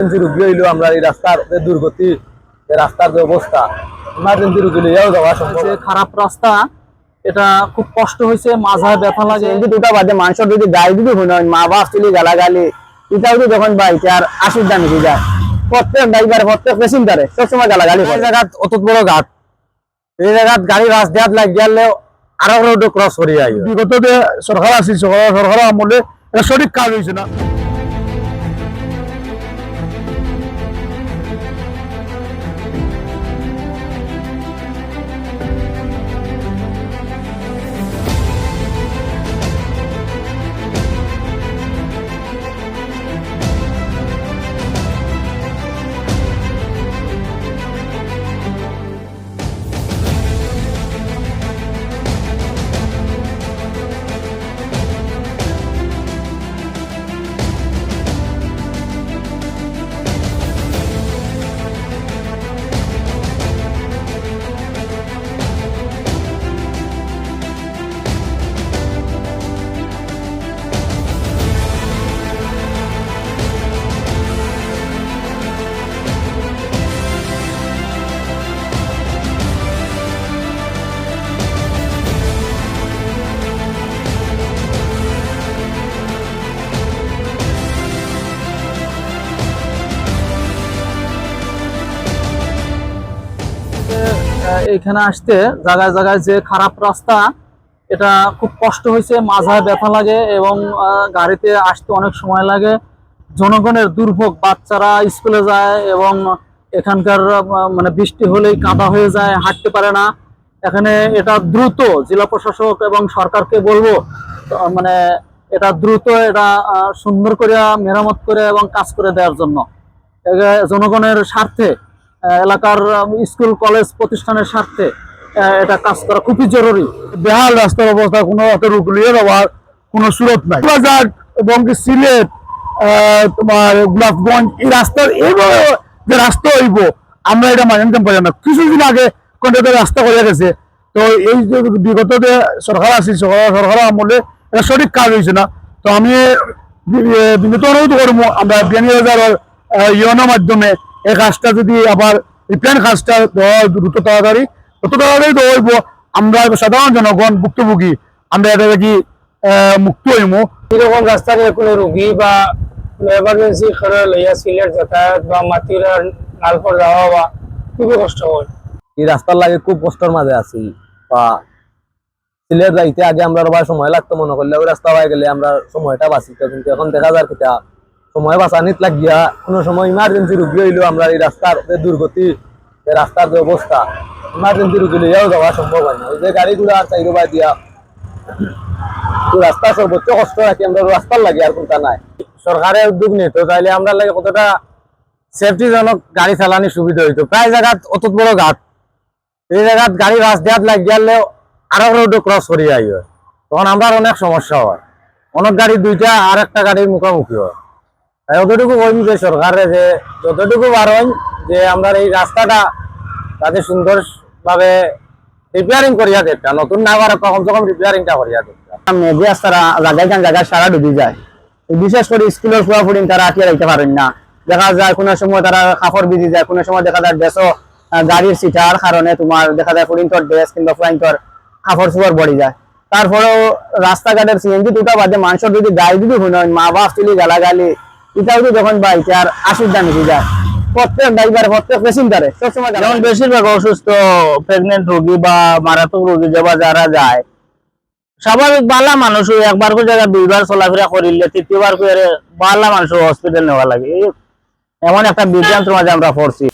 Emergency রুগী হইল আমরা এই রাস্তার যে দুর্গতি রাস্তার যে অবস্থা ইমার্জেন্সি রুগী লইয়াও যাওয়া সম্ভব খারাপ রাস্তা এটা খুব কষ্ট হয়েছে মাঝায় ব্যথা লাগে। কিন্তু দুটা বাদে মানুষের যদি যদি শুনেন মা বাপ তুলি গালাগালি এটাও তো যখন বাইছে আর আশির দাম যায়। প্রত্যেক ড্রাইভার প্রত্যেক প্যাসেঞ্জারে সবসময় গালাগালি এই করে জায়গাত অত বড় ঘাট। এই জায়গাত গাড়ি রাস্তাত লাগ গেলে আরও রোড ক্রস করি আই বিগত যে সরকার আছে সরকার সরকার আমলে এটা সঠিক কাজ হয়েছে না। আহ, এইখানে আসতে জায়গায় জায়গায় যে খারাপ রাস্তা এটা খুব কষ্ট হয়েছে মাঝায় ব্যথা লাগে এবং গাড়িতে আসতে অনেক সময় লাগে। জনগণের দুর্ভোগ বাচ্চারা স্কুলে যায় এবং এখানকার মানে বৃষ্টি হলেই কাদা হয়ে যায় হাঁটতে পারে না। এখানে এটা দ্রুত জেলা প্রশাসক এবং সরকারকে বলব মানে এটা দ্রুত এটা সুন্দর করে মেরামত করে এবং কাজ করে দেওয়ার জন্য। জনগণের স্বার্থে এলাকার স্কুল, কলেজ প্রতিষ্ঠানের স্বার্থে এটা কাজ করা খুবই জরুরি। বেহাল রাস্তার অবস্থা, কোনো একটা রোগ লিয়ে যাওয়ার কোনো সুরত নাই। এবং সিলেট তোমার গোলাপগঞ্জ, এই রাস্তার এইভাবে যে রাস্তা হইব, আমরা এটা মানতে পারি না। কিছুদিন আগে কন্ট্রাক্টর রাস্তা করে গেছে। তো এই বিগত যে সরকার আছে, সরকার আমলে এটা সঠিক কাজ হয়েছে না। তো আমি বিনীত অনুরোধ করব, আমরা বিয়ানি বাজারের ইয়নের মাধ্যমে এই কাজটা যদি আবার রিপেয়ার কাজটা দেওয়া দ্রুত তাড়াতাড়ি তত তাড়াতাড়ি দেওয়া হইব। আমরা সাধারণ জনগণ ভুক্তভোগী আমরা এটা দেখি মুক্ত হইমু। এরকম রাস্তার কোনো রুগী বা এমার্জেন্সি করে লইয়া সিলেট যাতায়াত বা মাটির নালপর যাওয়া বা খুবই কষ্ট হয়। এই রাস্তার লাগে খুব কষ্টের মাঝে আছি। বা সিলেট যাইতে আগে আমরা সময় লাগতো মনে করলে ওই রাস্তা হয়ে গেলে আমরা সময়টা বাঁচিত। কিন্তু এখন দেখা যায় কিতা সময় বাঁচানিত লাগিয়া কোনো সময় ইমার্জেন্সি রুগী হইলেও আমরা এই রাস্তার যে দুর্গতি, এই রাস্তার যে অবস্থা ইমার্জেন্সি রুগী লইয়াও যাওয়া সম্ভব হয় না। যে গাড়ি ঘোড়া আর চাইরো বাই দিয়া রাস্তা সর্বোচ্চ কষ্ট রাখি, আমরা রাস্তার লাগে আর কোনটা নাই। সরকারের উদ্যোগ নিত তাইলে আমরা লাগে কতটা সেফটিজনক গাড়ি চালানি সুবিধা হইতো। প্রায় জায়গাত অত বড় ঘাট। এই জায়গাত গাড়ি রাস্তাত লাগ গেলে আরও রোড ক্রস করি আই তখন আমরা অনেক সমস্যা হয়। অনেক গাড়ি দুইটা আর একটা গাড়ির মুখোমুখি হয়। অতটুকু কইম যে সরকারে যে যতটুকু পারেন যে আমরা এই রাস্তাটা যাতে সুন্দর ভাবে রিপেয়ারিং করিয়া দেয় নতুন না পারে কমসে কম রিপেয়ারিংটা করিয়া দেয় মেঘে রাস্তারা জায়গায় গান জায়গায় সারা ডুবি যায়। বিশেষ করে স্কুলের ফুয়া ফুডিং তারা আটিয়ে রাখতে পারেন না। দেখা যায় কোনো সময় তারা কাপড় বিজি যায়, কোনো সময় দেখা যায় ড্রেসও গাড়ির সিটার কারণে তোমার দেখা যায় ফুডিং তোর ড্রেস কিংবা ফুয়াইন তোর কাপড় চোপড় বড়ি যায়। তারপরেও রাস্তাঘাটের সিএনজি দুটা বাদে মানুষের যদি গাড়ি যদি শুনেন মা বাপ তুলি গালাগালি এটাও তো যখন আর আশির দামে নিয়ে যায় প্রত্যেক ড্রাইভার প্রত্যেক প্যাসেঞ্জারে সবসময় যেমন বেশিরভাগ অসুস্থ প্রেগনেন্ট রোগী বা মারাত্মক রোগী যাবা যারা যায় স্বাভাবিক বালা মানুষ একবার করে জায়গা দুইবার চলাফেরা করিলে তৃতীয়বার করে বালা মানুষ হসপিটাল নেওয়া লাগে। এমন একটা বিজ্ঞান মাঝে আমরা পড়ছি।